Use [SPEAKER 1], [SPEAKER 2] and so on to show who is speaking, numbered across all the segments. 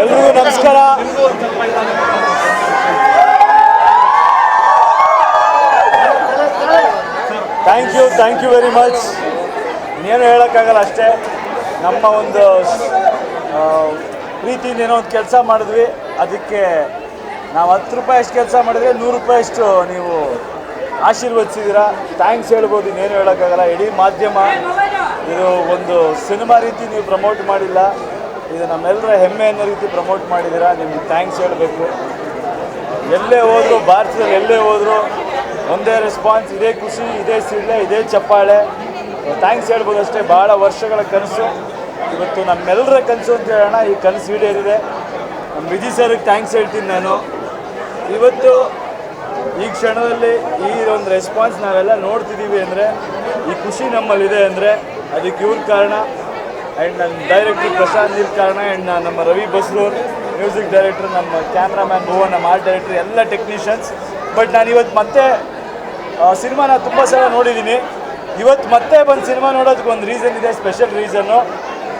[SPEAKER 1] ಎಲ್ರಿಗೂ ನಮಸ್ಕಾರ. Thank you thank you very much ಇನ್ನೇನು ಹೇಳೋಕ್ಕಾಗಲ್ಲ ಅಷ್ಟೇ. ನಮ್ಮ ಒಂದು ಪ್ರೀತಿಯಿಂದ ಏನೋ ಒಂದು ಕೆಲಸ ಮಾಡಿದ್ವಿ. ಅದಕ್ಕೆ ನಾವು ಹತ್ತು ರೂಪಾಯಿ ಅಷ್ಟು ಕೆಲಸ ಮಾಡಿದ್ರೆ ನೂರು ರೂಪಾಯಿ ಅಷ್ಟು ನೀವು ಆಶೀರ್ವದಿಸಿದ್ದೀರಾ ಥ್ಯಾಂಕ್ಸ್ ಹೇಳ್ಬೋದು, ಇನ್ನೇನು ಹೇಳೋಕ್ಕಾಗಲ್ಲ. ಇಡೀ ಮಾಧ್ಯಮ ಇದು ಒಂದು ಸಿನಿಮಾ ರೀತಿ ನೀವು ಪ್ರಮೋಟ್ ಮಾಡಿಲ್ಲ. ಇದು ನಮ್ಮೆಲ್ಲರ ಹೆಮ್ಮೆ ಅನ್ನೋ ರೀತಿ ಪ್ರಮೋಟ್ ಮಾಡಿದ್ದೀರಾ? ನಿಮ್ಗೆ ಥ್ಯಾಂಕ್ಸ್ ಹೇಳಬೇಕು. ಎಲ್ಲೇ ಹೋದರೂ, ಭಾರತದಲ್ಲಿ ಎಲ್ಲೇ ಹೋದರೂ ಒಂದೇ ರೆಸ್ಪಾನ್ಸ್ ಇದೇ ಖುಷಿ, ಇದೇ ಸಿಳ್ಳೆ, ಇದೇ ಚಪ್ಪಾಳೆ. ಥ್ಯಾಂಕ್ಸ್ ಹೇಳ್ಬೋದು ಅಷ್ಟೇ. ಭಾಳ ವರ್ಷಗಳ ಕನಸು. ಇವತ್ತು ನಮ್ಮೆಲ್ಲರ ಕನಸು ಅಂತ ಹೇಳೋಣ. ಈ ಕನಸು ಈಡೇರಿದೆ. ನಮ್ಮ ವಿಜಿ ಸರ್ಗೆ ಥ್ಯಾಂಕ್ಸ್ ಹೇಳ್ತೀನಿ ನಾನು. ಇವತ್ತು ಈ ಕ್ಷಣದಲ್ಲಿ ಈ ಒಂದು ರೆಸ್ಪಾನ್ಸ್ ನಾವೆಲ್ಲ ನೋಡ್ತಿದ್ದೀವಿ ಅಂದರೆ, ಈ ಖುಷಿ ನಮ್ಮಲ್ಲಿದೆ ಅಂದರೆ, ಅದಕ್ಕೆ ಇವ್ರ ಕಾರಣ. ಆ್ಯಂಡ್ ನನ್ನ ಡೈರೆಕ್ಟರ್ ಪ್ರಶಾಂತ್ ಕಾರಣ ಆ್ಯಂಡ್ ನಮ್ಮ ರವಿ ಬಸ್ರೂರ್ ಮ್ಯೂಸಿಕ್ ಡೈರೆಕ್ಟರ್ ನಮ್ಮ ಕ್ಯಾಮ್ರಾಮ್ಯಾನ್ ಭುವನ್ ನಮ್ಮ ಆರ್ಟ್ ಡೈರೆಕ್ಟರ್ ಎಲ್ಲ ಟೆಕ್ನಿಷಿಯನ್ಸ್ ಬಟ್ ನಾನು ಇವತ್ತು ಮತ್ತೆ ಸಿನಿಮಾನ ತುಂಬ ಸಲ ನೋಡಿದ್ದೀನಿ ಇವತ್ತು ಮತ್ತೆ ಬಂದು ಸಿನಿಮಾ ನೋಡೋದಕ್ಕೆ ಒಂದು ರೀಸನ್ ಇದೆ ಸ್ಪೆಷಲ್ ರೀಸನ್ನು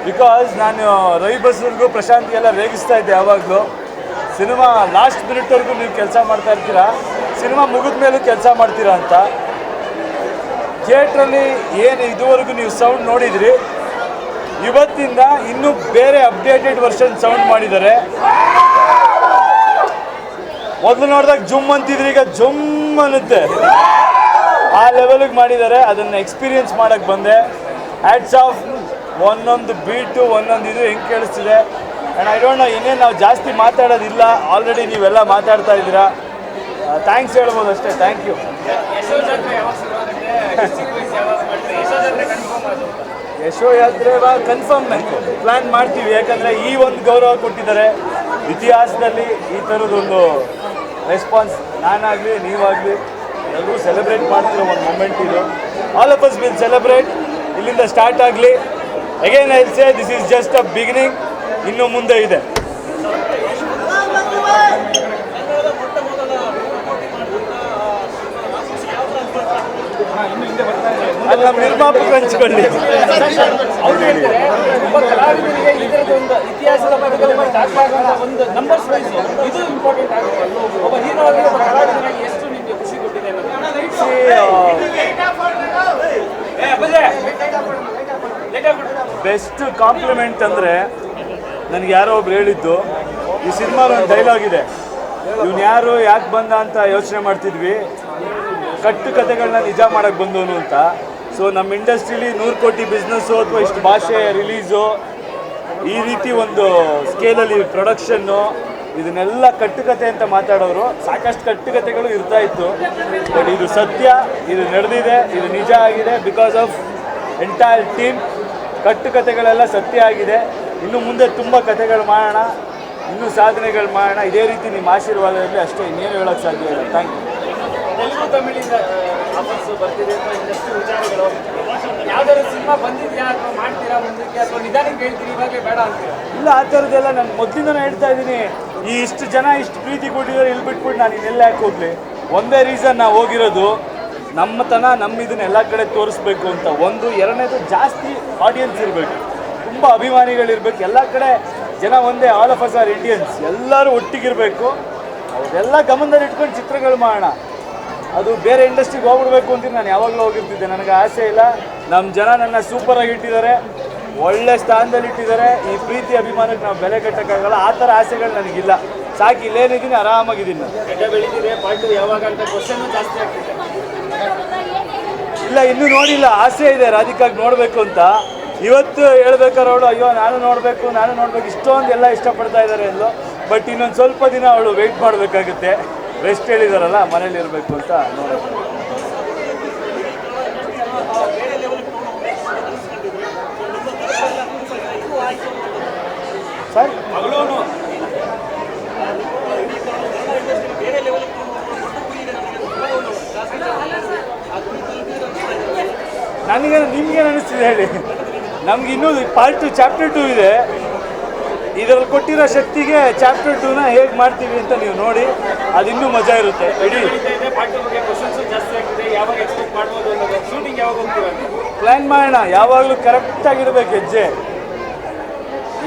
[SPEAKER 1] ಬಿಕಾಸ್ ನಾನು ರವಿ ಬಸ್ರೂರ್ಗೂ ಪ್ರಶಾಂತ್ಗೆಲ್ಲ ರೇಗಿಸ್ತಾ ಇದ್ದೆ ಯಾವಾಗಲೂ. ಸಿನಿಮಾ ಲಾಸ್ಟ್ ಮಿನಿಟ್ವರೆಗೂ ನೀವು ಕೆಲಸ ಮಾಡ್ತಾ ಇರ್ತೀರಾ? ಸಿನಿಮಾ ಮುಗಿದ ಮೇಲೂ ಕೆಲಸ ಮಾಡ್ತೀರಾ ಅಂತ. ಥಿಯೇಟ್ರಲ್ಲಿ ಏನು ಇದುವರೆಗೂ ನೀವು ಸೌಂಡ್ ನೋಡಿದ್ರಿ? ಇವತ್ತಿಂದ ಇನ್ನೂ ಬೇರೆ ಅಪ್ಡೇಟೆಡ್ ವರ್ಷನ್ ಸೌಂಡ್ ಮಾಡಿದ್ದಾರೆ. ಮೊದಲು ನೋಡಿದಾಗ ಜುಮ್ ಅಂತಿದ್ರಿ, ಈಗ ಜುಮ್ ಅನ್ನುತ್ತೆ. ಆ ಲೆವೆಲಿಗೆ ಮಾಡಿದ್ದಾರೆ, ಅದನ್ನು ಎಕ್ಸ್ಪೀರಿಯನ್ಸ್ ಮಾಡೋಕ್ಕೆ ಬಂದೆ. ಹ್ಯಾಟ್ಸ್ ಆಫ್ ಒಂದೊಂದು ಬೀಟು ಒಂದೊಂದು ಇದು ಹೆಂಗೆ ಕೇಳಿಸ್ತಿದೆ. ಆ್ಯಂಡ್ ಐ ಡೋಂಟ್ ನೋ ಇನ್ನೇನು ನಾವು ಜಾಸ್ತಿ ಮಾತಾಡೋದಿಲ್ಲ. ಆಲ್ರೆಡಿ ನೀವೆಲ್ಲ ಮಾತಾಡ್ತಾ ಇದ್ದೀರಾ. ಥ್ಯಾಂಕ್ಸ್ ಹೇಳ್ಬೋದು ಅಷ್ಟೇ ಥ್ಯಾಂಕ್ ಯು ಯಶೋಯಾತ್ರೆ ಕನ್ಫರ್ಮ್ ಪ್ಲ್ಯಾನ್ ಮಾಡ್ತೀವಿ. ಯಾಕಂದರೆ ಈ ಒಂದು ಗೌರವ ಕೊಟ್ಟಿದ್ದಾರೆ. ಇತಿಹಾಸದಲ್ಲಿ ಈ ಥರದೊಂದು ರೆಸ್ಪಾನ್ಸ್ ನಾನಾಗಲಿ, ನೀವಾಗಲಿ, ಎಲ್ಲರೂ ಸೆಲೆಬ್ರೇಟ್ ಮಾಡ್ತಿರೋ ಒಂದು ಮೂಮೆಂಟ್ ಇದು. All of us will celebrate ಇಲ್ಲಿಂದ ಸ್ಟಾರ್ಟ್ ಆಗಲಿ. Again I say this is just a beginning ಇನ್ನು ಮುಂದೆ ಇದೆ. ಅದು ನಮ್ಮ ನಿರ್ಮಾಪಕರು ಹಂಚ್ಕೊಳ್ಳಿ ಬೆಸ್ಟ್ ಕಾಂಪ್ಲಿಮೆಂಟ್ ಅಂದರೆ ನನಗೆ ಯಾರೋ ಒಬ್ರು ಹೇಳಿದ್ದು, ಈ ಸಿನಿಮಾದ ಒಂದು ಡೈಲಾಗ್ ಇದೆ. ಇವನು ಯಾರು, ಯಾಕೆ ಬಂದ ಅಂತ ಯೋಚನೆ ಮಾಡ್ತಿದ್ವಿ. ಕಟ್ಟು ಕಥೆಗಳನ್ನ ನಿಜ ಮಾಡಕ್ಕೆ ಬಂದವನು ಅಂತ. ಸೊ ನಮ್ಮ ಇಂಡಸ್ಟ್ರೀಲಿ ನೂರು ಕೋಟಿ ಬಿಸ್ನೆಸ್ಸು ಅಥವಾ ಇಷ್ಟು ಭಾಷೆ ರಿಲೀಸು ಈ ರೀತಿ ಒಂದು ಸ್ಕೇಲಲ್ಲಿ ಪ್ರೊಡಕ್ಷನ್ನು ಇದನ್ನೆಲ್ಲ ಕಟ್ಟುಕತೆ ಅಂತ ಮಾತಾಡೋರು, ಸಾಕಷ್ಟು ಕಟ್ಟುಕತೆಗಳು ಇರ್ತಾ ಇತ್ತು. ಬಟ್ ಇದು ಸತ್ಯ, ಇದು ನಡೆದಿದೆ, ಇದು ನಿಜ ಆಗಿದೆ ಬಿಕಾಸ್ ಆಫ್ ಎಂಟೈರ್ ಟೀಮ್ ಕಟ್ಟುಕತೆಗಳೆಲ್ಲ ಸತ್ಯ ಆಗಿದೆ. ಇನ್ನು ಮುಂದೆ ತುಂಬ ಕತೆಗಳು ಮಾಡೋಣ, ಇನ್ನೂ ಸಾಧನೆಗಳು ಮಾಡೋಣ. ಇದೇ ರೀತಿ ನಿಮ್ಮ ಆಶೀರ್ವಾದದಲ್ಲಿ ಅಷ್ಟೇ, ಇನ್ನೇನು ಹೇಳೋಕ್ಕೆ ಸಾಧ್ಯ ಇಲ್ಲ. ಥ್ಯಾಂಕ್ ಯು
[SPEAKER 2] ತೆಲುಗು, ತಮಿಳಿಂದ ಬರ್ತಿದೆ ವಿಚಾರಗಳು. ಯಾವ್ದಾದ್ರು ಸಿನಿಮಾ ಬಂದಿದ್ಯಾ ಅಥವಾ ಮಾಡ್ತೀರಾ ಮುಂದಕ್ಕೆ ಅಥವಾ ನಿಧಾನಕ್ಕೆ ಹೇಳ್ತೀರಿ, ಇವಾಗಲೇ ಬೇಡ ಅಂತೀರಾ?
[SPEAKER 1] ಇಲ್ಲ, ಆ ಥರದ್ದೆಲ್ಲ ನಾನು ಮೊದಲಿಂದನೂ ಹೇಳ್ತಾ ಇದ್ದೀನಿ. ಈ ಇಷ್ಟು ಜನ ಇಷ್ಟು ಪ್ರೀತಿ ಕೊಟ್ಟಿದ್ದಾರೆ, ಇಲ್ಲಿ ಬಿಟ್ಬಿಟ್ಟು ನಾನು ಇನ್ನೆಲ್ಲ ಯಾಕೆ ಹೋಗ್ಲಿ? ಒಂದೇ ರೀಸನ್ ನಾವು ಹೋಗಿರೋದು, ನಮ್ಮತನ ನಮ್ಮ ಇದನ್ನ ಎಲ್ಲ ಕಡೆ ತೋರಿಸ್ಬೇಕು ಅಂತ. ಒಂದು, ಎರಡನೇದು ಜಾಸ್ತಿ ಆಡಿಯನ್ಸ್ ಇರಬೇಕು. ತುಂಬ ಅಭಿಮಾನಿಗಳಿರ್ಬೇಕು. ಎಲ್ಲ ಕಡೆ ಜನ ಒಂದೇ all of us are Indians ಎಲ್ಲರೂ ಒಟ್ಟಿಗಿರಬೇಕು. ಅವರೆಲ್ಲ ಗಮನದಲ್ಲಿ ಇಟ್ಕೊಂಡು ಚಿತ್ರಗಳು ಮಾಡೋಣ. ಅದು ಬೇರೆ ಇಂಡಸ್ಟ್ರಿಗೆ ಹೋಗ್ಬಿಡ್ಬೇಕು ಅಂತ ನಾನು ಯಾವಾಗಲೂ ಹೋಗಿರ್ತಿದ್ದೆ. ನನಗೆ ಆಸೆ ಇಲ್ಲ. ನಮ್ಮ ಜನ ನನ್ನ ಸೂಪರಾಗಿ ಇಟ್ಟಿದ್ದಾರೆ. ಒಳ್ಳೆ ಸ್ಥಾನದಲ್ಲಿ ಇಟ್ಟಿದ್ದಾರೆ. ಈ ಪ್ರೀತಿ ಅಭಿಮಾನಕ್ಕೆ ನಾವು ಬೆಲೆ ಕಟ್ಟಕ್ಕಾಗಲ್ಲ ಆ ಥರ ಆಸೆಗಳು ನನಗಿಲ್ಲ. ಸಾಕು ಇಲ್ಲೇನಿದ್ದೀನಿ ಆರಾಮಾಗಿದ್ದೀನಿ ನಾನು.
[SPEAKER 2] ಯಾವಾಗ ಅಂತ ಕ್ವಶನ್ ಜಾಸ್ತಿ ಆಗ್ತಿದೆ.
[SPEAKER 1] ಇಲ್ಲ ಇನ್ನೂ ನೋಡಿಲ್ಲ. ಆಸೆ ಇದೆ ರಾಧಿಕಾಗ್ ನೋಡಬೇಕು ಅಂತ. ಇವತ್ತು ಹೇಳ್ಬೇಕಾದ್ರೆ ಅವಳು ಅಯ್ಯೋ ನಾನು ನೋಡಬೇಕು ನಾನು ನೋಡಬೇಕು ಇಷ್ಟೊಂದು ಎಲ್ಲ ಇಷ್ಟಪಡ್ತಾ ಇದ್ದಾರೆ ಎಲ್ಲೋ ಬಟ್ ಇನ್ನೊಂದು ಸ್ವಲ್ಪ ದಿನ ಅವಳು ವೆಯ್ಟ್ ಮಾಡಬೇಕಾಗುತ್ತೆ. ರೆಸ್ಟ್ ಹೇಳಿದಾರಲ್ಲ ಮನೇಲಿ ಇರಬೇಕು ಅಂತ ನೋಡೋದು ಸರ್? ನನಗೆ ನಿಮ್ಗೇನು ಅನಿಸ್ತಿದೆ ಹೇಳಿ? ನಮ್ಗೆ ಇನ್ನೂ ಪಾರ್ಟ್ ಟು ಚಾಪ್ಟರ್ ಟೂ ಇದೆ. ಇದರಲ್ಲಿ ಕೊಟ್ಟಿರೋ ಶಕ್ತಿಗೆ ಚಾಪ್ಟರ್ ಟೂನ ಹೇಗೆ ಮಾಡ್ತೀವಿ ಅಂತ ನೀವು ನೋಡಿ ಅದು ಇನ್ನೂ ಮಜಾ ಇರುತ್ತೆ. ರೆಡಿ
[SPEAKER 2] ಬೆಳೀತಾ ಇದೆ ಪಾರ್ಟಿ ಬಗ್ಗೆ ಕ್ವಶನ್ಸ್ ಜಾಸ್ತಿ ಆಗ್ತಿದೆ ಯಾವಾಗ ಎಕ್ಸ್ಪೆಕ್ಟ್ ಮಾಡ್ಬೋದು ಅನ್ನೋದು ಶೂಟಿಂಗ್ ಯಾವಾಗ ಹೋಗ್ತೀರಾ ಅಂತ
[SPEAKER 1] ಪ್ಲ್ಯಾನ್ ಮಾಡೋಣ ಯಾವಾಗಲೂ ಕರೆಕ್ಟಾಗಿರ್ಬೇಕು ಹೆಜ್ಜೆ.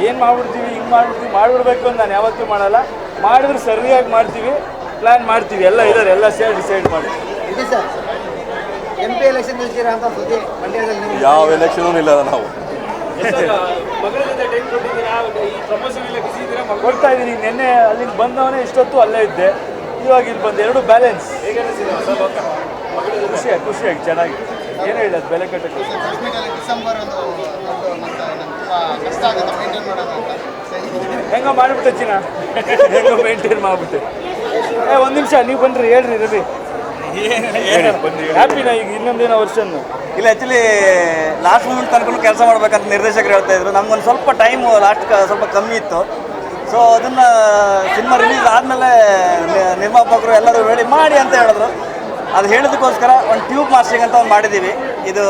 [SPEAKER 1] ಏನು ಮಾಡ್ಬಿಡ್ತೀವಿ ಹಿಂಗೆ ಮಾಡ್ಬಿಡ್ತೀವಿ ಮಾಡಿಬಿಡ್ಬೇಕು ಅಂತ ನಾನು ಯಾವತ್ತೂ ಮಾಡಲ್ಲ. ಮಾಡಿದ್ರೆ ಸರಿಯಾಗಿ ಮಾಡ್ತೀವಿ ಪ್ಲ್ಯಾನ್ ಮಾಡ್ತೀವಿ. ಎಲ್ಲ ಇದ್ದಾರೆ ಎಲ್ಲ ಸೇರಿ ಡಿಸೈಡ್ ಮಾಡಿ.
[SPEAKER 3] ಇದೆ ಸರ್ ಎಂ ಪಿ ಎಲೆಕ್ಷನ್ ಇಲ್ಲ ಅಂತ ಸುದ್ದಿ ಮಂಡ್ಯದಲ್ಲಿ ನೀವು.
[SPEAKER 4] ಯಾವ ಎಲೆಕ್ಷನೂ ನಿಲ್ಲಲ್ಲ ನಾವು.
[SPEAKER 1] ಕೊಡ್ತಾ ಇದ್ದೀನಿ. ನಿನ್ನೆ ಅಲ್ಲಿಂದ ಬಂದವನೇ ಇಷ್ಟೊತ್ತು ಅಲ್ಲೇ ಇದ್ದೆ. ಇವಾಗ ಇಲ್ಲಿ ಬಂದು ಎರಡು ಬ್ಯಾಲೆನ್ಸ್ ಖುಷಿಯಾಗಿ ಖುಷಿಯಾಗಿ ಚೆನ್ನಾಗಿ. ಏನು ಹೇಳೋದು ಬೆಲೆ ಕಟ್ಟಕ್ಕೆ?
[SPEAKER 3] ಕಾಶ್ಮೀರಲ್ಲಿ ಡಿಸೆಂಬರ್ ಒಂದು ದೊಡ್ಡ ಮತ್ತು ನಂಗೆ ತುಂಬ ಕಷ್ಟ ಆಗುತ್ತೆ ಮೇಂಟೈನ್ ಮಾಡೋದು ಅಂತ.
[SPEAKER 1] ಹೆಂಗ ಮಾಡಿಬಿಟ್ಟೆ ಚಿನ್ನ. ಹೆಂಗ ಮೇಂಟೈನ್ ಮಾಡ್ಬಿಟ್ಟೆ. ಏ ಒಂದು ನಿಮಿಷ ನೀವು ಬನ್ರಿ ಹೇಳ್ರಿ ರವಿ. ಹ್ಯಾಪಿನಾ ಈಗ ಇನ್ನೊಂದೇನೋ ವರ್ಷನ್
[SPEAKER 4] ಇಲ್ಲ ಆ್ಯಕ್ಚುಲಿ ಲಾಸ್ಟ್ ಮೂಮೆಂಟ್ ತನಕ ಕೆಲಸ ಮಾಡ್ಬೇಕಂತ ನಿರ್ದೇಶಕರು ಹೇಳ್ತಾ ಇದ್ರು. ನಮ್ಗೊಂದು ಸ್ವಲ್ಪ ಟೈಮ್ ಲಾಸ್ಟ್ ಸ್ವಲ್ಪ ಕಮ್ಮಿ ಇತ್ತು. ಸೊ ಅದನ್ನು ಸಿನಿಮಾ ರಿಲೀಸ್ ಆದಮೇಲೆ ನಿರ್ಮಾಪಕರು ಎಲ್ಲರೂ ಹೇಳಿ ಮಾಡಿ ಅಂತ ಹೇಳಿದ್ರು. ಅದು ಹೇಳೋದಕ್ಕೋಸ್ಕರ ಒಂದು ಟ್ಯೂಬ್ ಮಾಸ್ಟ್ರಿಂಗ್ ಅಂತ ಒಂದು ಮಾಡಿದ್ದೀವಿ. ಇದು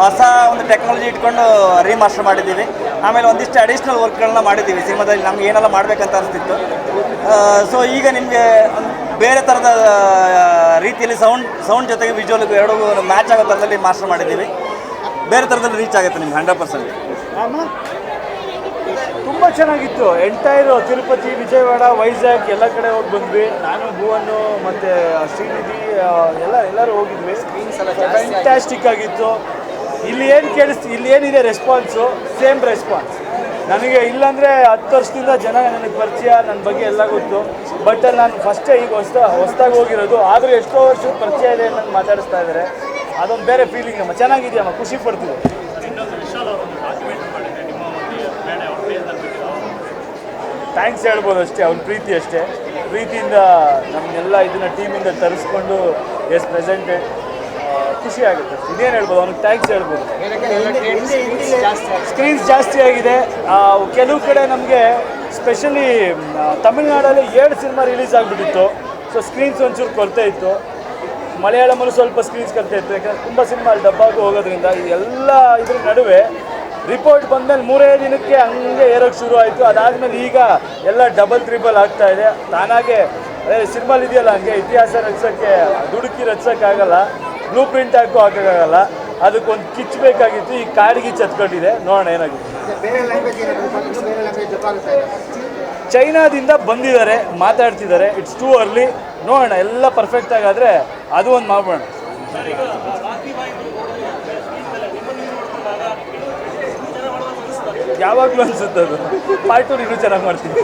[SPEAKER 4] ಹೊಸ ಒಂದು ಟೆಕ್ನಾಲಜಿ ಇಟ್ಕೊಂಡು ರೀಮಾಸ್ಟರ್ ಮಾಡಿದ್ದೀವಿ. ಆಮೇಲೆ ಒಂದಿಷ್ಟು ಅಡಿಷ್ನಲ್ ವರ್ಕ್ಗಳನ್ನ ಮಾಡಿದ್ದೀವಿ. ಸಿನಿಮಾದಲ್ಲಿ ನಮ್ಗೆ ಏನೆಲ್ಲ ಮಾಡಬೇಕಂತ ಅನಿಸ್ತಿತ್ತು. ಸೊ ಈಗ ನಿಮಗೆ ಬೇರೆ ಥರದ ರೀತಿಯಲ್ಲಿ ಸೌಂಡ್ ಸೌಂಡ್ ಜೊತೆಗೆ ವಿಜುವಲ್ ಎರಡೂ ಮ್ಯಾಚ್ ಆಗೋ ಥರದಲ್ಲಿ ಮಾಸ್ಟರ್ ಮಾಡಿದ್ದೀವಿ. ಬೇರೆ ಥರದಲ್ಲಿ ರೀಚ್ ಆಗುತ್ತೆ ನಿಮ್ಗೆ ಹಂಡ್ರೆಡ್ ಪರ್ಸೆಂಟ್
[SPEAKER 1] ತುಂಬ ಚೆನ್ನಾಗಿತ್ತು. ಎಂಟೈರು ತಿರುಪತಿ ವಿಜಯವಾಡ ವೈಜಾಗ್ ಎಲ್ಲ ಕಡೆ ಹೋಗಿ ಬಂದ್ವಿ. ನಾನು ಭುವನು ಮತ್ತು ಶ್ರೀನಿಧಿ ಎಲ್ಲ ಎಲ್ಲರೂ ಹೋಗಿದ್ವಿ. ಫ್ಯಾಂಟಾಸ್ಟಿಕ್ ಆಗಿತ್ತು. ಇಲ್ಲಿ ಏನು ಕೇಳಿಸ್ ಇಲ್ಲಿ ಏನಿದೆ ರೆಸ್ಪಾನ್ಸು ಸೇಮ್ ರೆಸ್ಪಾನ್ಸ್ ನನಗೆ ಇಲ್ಲಾಂದರೆ ಹತ್ತು ವರ್ಷದಿಂದ ಜನ ನನಗೆ ಪರಿಚಯ ನನ್ನ ಬಗ್ಗೆ ಎಲ್ಲ ಗೊತ್ತು. ಬಟ್ ನಾನು ಫಸ್ಟೇ ಈಗ ಹೊಸ ಹೊಸ್ದಾಗಿ ಹೋಗಿರೋದು ಆದರೂ ಎಷ್ಟೋ ವರ್ಷ ಪರಿಚಯ ಇದೆ ಅಂತ ಮಾತಾಡಿಸ್ತಾ ಇದ್ದಾರೆ ಅದೊಂದು ಬೇರೆ ಫೀಲಿಂಗ್ ಅಮ್ಮ? ಚೆನ್ನಾಗಿದೆಯಮ್ಮ ಖುಷಿ ಪಡ್ತೀವಿ ಥ್ಯಾಂಕ್ಸ್ ಹೇಳ್ಬೋದು ಅಷ್ಟೇ ಅವ್ನ ಪ್ರೀತಿ ಅಷ್ಟೇ. ಪ್ರೀತಿಯಿಂದ ನಮಗೆಲ್ಲ ಇದನ್ನ ಟೀಮಿಂದ ತರಿಸ್ಕೊಂಡು ಎಸ್ ಪ್ರೆಸೆಂಟೆಡ್ ಖುಷಿ ಆಗುತ್ತೆ ಇದೇನು ಹೇಳ್ಬೋದು? ಅವ್ನಿಗೆ ಥ್ಯಾಂಕ್ಸ್ ಹೇಳ್ಬೋದು. ಸ್ಕ್ರೀನ್ಸ್ ಜಾಸ್ತಿ ಆಗಿದೆ. ಕೆಲವು ಕಡೆ ನಮಗೆ ಸ್ಪೆಷಲಿ ತಮಿಳ್ನಾಡಲ್ಲಿ ಏಳು ಸಿನಿಮಾ ರಿಲೀಸ್ ಆಗಿಬಿಟ್ಟಿತ್ತು. ಸೊ ಸ್ಕ್ರೀನ್ಸ್ ಒಂಚೂರು ಕೊರತೆ ಇತ್ತು. ಮಲಯಾಳಮಲ್ಲೂ ಸ್ವಲ್ಪ ಸ್ಕ್ರೀನ್ಸ್ ಕೊರತೆ ಇತ್ತು. ಯಾಕಂದ್ರೆ ತುಂಬ ಸಿನಿಮಾ ಅಲ್ಲಿ ಡಬ್ಬಾಗಿ ಹೋಗೋದ್ರಿಂದ ಎಲ್ಲ ಇದ್ರ ನಡುವೆ ರಿಪೋರ್ಟ್ ಬಂದಮೇಲೆ ಮೂರೇ ದಿನಕ್ಕೆ ಹಂಗೆ ಏರೋಕ್ಕೆ ಶುರು ಆಯಿತು. ಅದಾದಮೇಲೆ ಈಗ ಎಲ್ಲ ಡಬಲ್ ತ್ರಿಬಲ್ ಆಗ್ತಾ ಇದೆ. ತಾನಾಗೆ, ಅದೇ ಸಿನಿಮಾಲ್ ಇದೆಯಲ್ಲ ಹಂಗೆ ಇತಿಹಾಸ ರಚಿಸೋಕ್ಕೆ, ದುಡುಕಿ ರಚಿಸೋಕ್ಕಾಗಲ್ಲ. ಬ್ಲೂ ಪ್ರಿಂಟ್ ಹಾಕೋ ಹಾಕೋಕ್ಕಾಗಲ್ಲ. ಅದಕ್ಕೊಂದು ಕಿಚ್ ಬೇಕಾಗಿತ್ತು ಈ ಕಾಡಿಗೆ ಚತ್ಕೊಂಡಿದೆ. ನೋಡೋಣ ಏನಾಗುತ್ತೆ.
[SPEAKER 3] ಬೇರೆ ಲ್ಯಾಂಗ್ವೇಜ್ ಏನಾದರೂ ಬೇರೆ ಲ್ಯಾಂಗ್ವೇಜ್ ಗೊತ್ತಾಗುತ್ತೆ
[SPEAKER 1] ಚೈನಾದಿಂದ ಬಂದಿದ್ದಾರೆ ಮಾತಾಡ್ತಿದ್ದಾರೆ. ಇಟ್ಸ್ ಟೂ ಅರ್ಲಿ ನೋಡೋಣ ಎಲ್ಲ ಪರ್ಫೆಕ್ಟ್ ಆಗಾದ್ರೆ ಅದು ಒಂದು ಮಾಡೋಣ ಯಾವಾಗಲೂ ಅನ್ಸುತ್ತೆ ಅದು. ಪಾರ್ಟ್ ಟು ಇನ್ನೂ ಚೆನ್ನಾಗಿ ಮಾಡ್ತೀನಿ.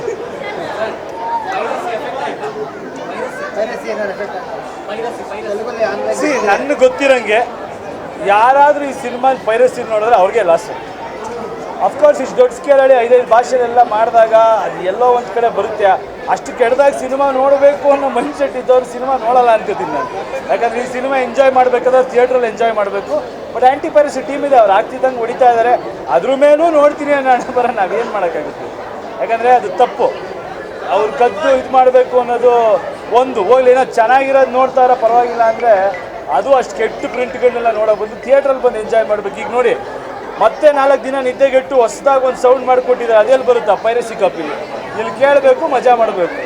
[SPEAKER 1] ಸಿ ನನಗೆ ಗೊತ್ತಿರಂಗೆ ಯಾರಾದರೂ ಈ ಸಿನಿಮಾ ಪೈರಸಿ ನೋಡಿದ್ರೆ ಅವ್ರಿಗೆ ಲಾಸ್ ಅಫ್ಕೋರ್ಸ್ ಇಷ್ಟು ದೊಡ್ಡ ಸ್ಕೇಲಲ್ಲಿ ಐದೈದು ಭಾಷೆಲೆಲ್ಲ ಮಾಡಿದಾಗ ಅದು ಎಲ್ಲೋ ಒಂದು ಕಡೆ ಬರುತ್ತೆ. ಅಷ್ಟು ಕೆಟ್ಟದಾಗ ಸಿನಿಮಾ ನೋಡಬೇಕು ಅನ್ನೋ ಮೈಂಡ್ ಸೆಟ್ ಇದ್ದವ್ರು ಸಿನಿಮಾ ನೋಡಲ್ಲ ಅಂತಿದ್ದೀನಿ ನಾನು. ಯಾಕಂದ್ರೆ ಈ ಸಿನಿಮಾ ಎಂಜಾಯ್ ಮಾಡಬೇಕಾದ್ರೆ ಥಿಯೇಟ್ರಲ್ಲಿ ಎಂಜಾಯ್ ಮಾಡಬೇಕು. ಬಟ್ ಆ್ಯಂಟಿ ಪೈರಸಿ ಟೀಮ್ ಇದೆ, ಅವ್ರು ಆಗ್ತಿದ್ದಂಗೆ ಹೊಡಿತಾ ಇದ್ದಾರೆ ಅದ್ರ ಮೇಲೂ ನೋಡ್ತೀನಿ ಅನ್ನೋ ಬರ ನಾವೇನು ಮಾಡೋಕ್ಕಾಗುತ್ತೆ? ಯಾಕಂದರೆ ಅದು ತಪ್ಪು. ಅವ್ರು ಕದ್ದು ಇದು ಮಾಡಬೇಕು ಅನ್ನೋದು ಒಂದು. ಹೋಗ್ಲಿ, ಏನೋ ಚೆನ್ನಾಗಿರೋದು ನೋಡ್ತಾರ ಪರವಾಗಿಲ್ಲ ಅಂದರೆ ಅದು ಅಷ್ಟು ಕೆಟ್ಟ ಪ್ರಿಂಟ್ಗಳನ್ನೆಲ್ಲ ನೋಡೋ ಬಂದು ಥಿಯೇಟ್ರಲ್ಲಿ ಬಂದು ಎಂಜಾಯ್ ಮಾಡ್ಬೇಕು. ಈಗ ನೋಡಿ, ಮತ್ತೆ ನಾಲ್ಕು ದಿನ ನಿದ್ದೆಗೆಟ್ಟು ಹೊಸದಾಗಿ ಒಂದು ಸೌಂಡ್ ಮಾಡಿಕೊಟ್ಟಿದ್ದಾರೆ ಅದೆಲ್ಲಿ ಬರುತ್ತಾ? ಪೈರಸಿ ಕಾಪಿ ಇಲ್ಲಿ ಕೇಳಬೇಕು, ಮಜಾ ಮಾಡಬೇಕು.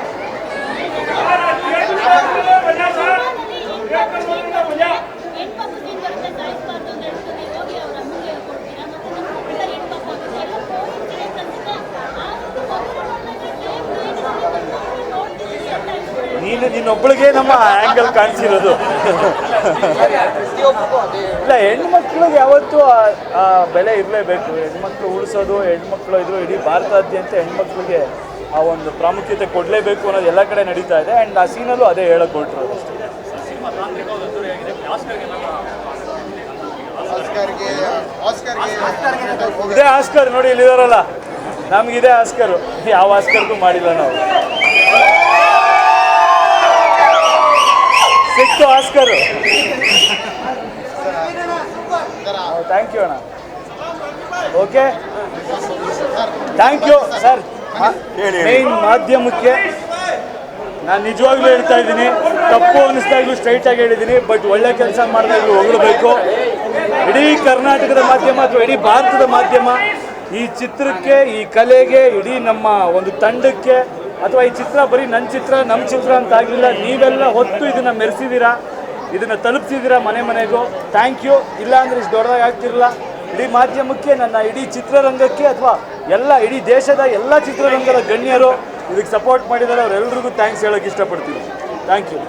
[SPEAKER 1] ನೀನು ನಿನ್ನೊಬ್ಬಳಿಗೆ ನಮ್ಮ ಆ್ಯಂಗಲ್ ಕಾಣಿಸಿರೋದು. ಇಲ್ಲ ಹೆಣ್ಮಕ್ಳಿಗೆ ಯಾವತ್ತೂ ಆ- ಬೆಲೆ ಇರಲೇಬೇಕು. ಹೆಣ್ಮಕ್ಳು ಉಳಿಸೋದು ಹೆಣ್ಮಕ್ಳು ಇದ್ರು ಇಡೀ ಭಾರತಾದ್ಯಂತ ಹೆಣ್ಮಕ್ಳಿಗೆ ಆ ಒಂದು ಪ್ರಾಮುಖ್ಯತೆ ಕೊಡಲೇಬೇಕು ಅನ್ನೋದು ಎಲ್ಲ ಕಡೆ ನಡೀತಾ ಇದೆ. ಆ್ಯಂಡ್ ಆ ಸೀನಲ್ಲೂ ಅದೇ ಹೇಳಕ್ ಅಷ್ಟೇ.
[SPEAKER 3] ಆಸ್ಕರ್ಗೆ
[SPEAKER 1] ಇದೇ ಆಸ್ಕರ್ ನೋಡಿ ಇಲ್ಲಿದಾರಲ್ಲ. ನಮ್ಗಿದೆ ಆಸ್ಕರು. ಯಾವ ಆಸ್ಕರ್ಗೂ ಮಾಡಿಲ್ಲ ನಾವು. ಆಸ್ಕರು ಥ್ಯಾಂಕ್ ಯು ಅಣ್ಣ. Okay thank you sir. Main ಮಾಧ್ಯಮಕ್ಕೆ ನಾನು ನಿಜವಾಗ್ಲೂ ಹೇಳ್ತಾ ಇದ್ದೀನಿ ತಪ್ಪು ಅನ್ನಿಸ್ದಾಗ್ಲೂ ಸ್ಟ್ರೈಟ್ ಆಗಿ ಹೇಳಿದ್ದೀನಿ ಬಟ್ ಒಳ್ಳೆ ಕೆಲಸ ಮಾಡಿದಾಗ್ಲೂ ಹೊಗಳಬೇಕು ಇಡೀ ಕರ್ನಾಟಕದ ಮಾಧ್ಯಮ ಅಥವಾ ಇಡೀ ಭಾರತದ ಮಾಧ್ಯಮ ಈ ಚಿತ್ರಕ್ಕೆ ಈ ಕಲೆಗೆ ಇಡೀ ನಮ್ಮ ಒಂದು ತಂಡಕ್ಕೆ ಅಥವಾ ಈ ಚಿತ್ರ ಬರೀ ನನ್ನ ಚಿತ್ರ ನಮ್ಮ ಚಿತ್ರ ಅಂತ ಆಗಲಿಲ್ಲ ನೀವೆಲ್ಲ ಹೊತ್ತು ಇದನ್ನು ಮೆರೆಸಿದ್ದೀರಾ ಇದನ್ನು ತಲುಪ್ತಿದ್ದೀರಾ ಮನೆ ಮನೆಗೂ? ಥ್ಯಾಂಕ್ ಯು ಇಲ್ಲ ಇಷ್ಟು ದೊಡ್ಡದಾಗಿ ಆಗ್ತಿರಲ್ಲ ಇಡೀ ಮಾಧ್ಯಮಕ್ಕೆ, ನನ್ನ ಇಡೀ ಚಿತ್ರರಂಗಕ್ಕೆ ಅಥವಾ ಎಲ್ಲ ಇಡೀ ದೇಶದ ಎಲ್ಲ ಚಿತ್ರರಂಗದ ಗಣ್ಯರು ಇದಕ್ಕೆ ಸಪೋರ್ಟ್ ಮಾಡಿದ್ದಾರೆ. ಅವರೆಲ್ಲರಿಗೂ ಥ್ಯಾಂಕ್ಸ್ ಹೇಳೋಕ್ಕೆ ಇಷ್ಟಪಡ್ತೀನಿ. Thank you